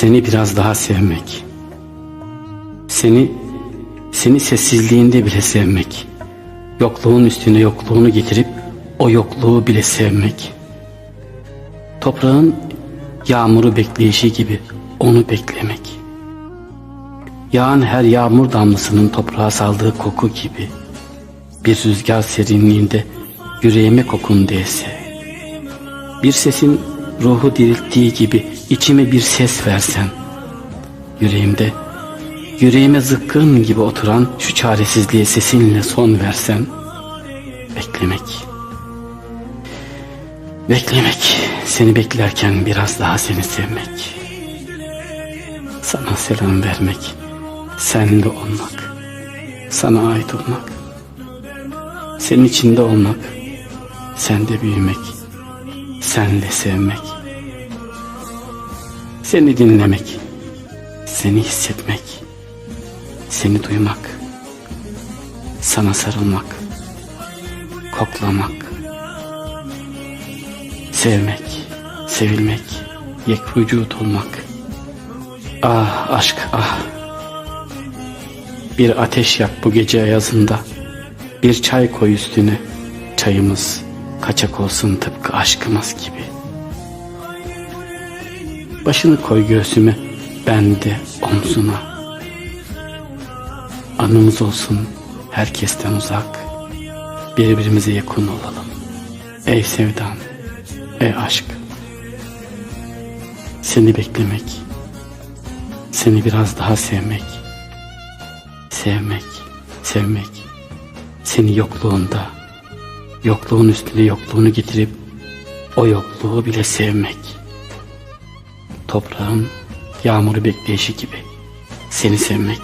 Seni biraz daha sevmek. Seni, seni sessizliğinde bile sevmek. Yokluğun üstüne yokluğunu getirip o yokluğu bile sevmek. Toprağın yağmuru bekleyişi gibi onu beklemek. Yağan her yağmur damlasının toprağa saldığı koku gibi bir rüzgar serinliğinde yüreğime kokun değse. Bir sesin ruhu dirilttiği gibi içime bir ses versen. Yüreğimde, yüreğime zıkkın gibi oturan şu çaresizliğe sesinle son versen. Beklemek. Beklemek, seni beklerken biraz daha seni sevmek. Sana selam vermek, sende olmak, sana ait olmak. Senin içinde olmak, sende büyümek, senle sevmek. Seni dinlemek, seni hissetmek, seni duymak, sana sarılmak, koklamak, sevmek, sevilmek, yek vücut olmak. Ah aşk ah. Bir ateş yak bu gece ayazında. Bir çay koy üstüne. Çayımız kaçak olsun tıpkı aşkımız gibi. Başını koy göğsüme, ben de omzuna. Anımız olsun herkesten uzak. Birbirimize yakın olalım. Ey sevdam, ey aşk. Seni beklemek, seni biraz daha sevmek, sevmek, sevmek, seni yokluğunda, yokluğun üstüne yokluğunu getirip o yokluğu bile sevmek. Toprağın yağmuru bekleyişi gibi seni sevmek.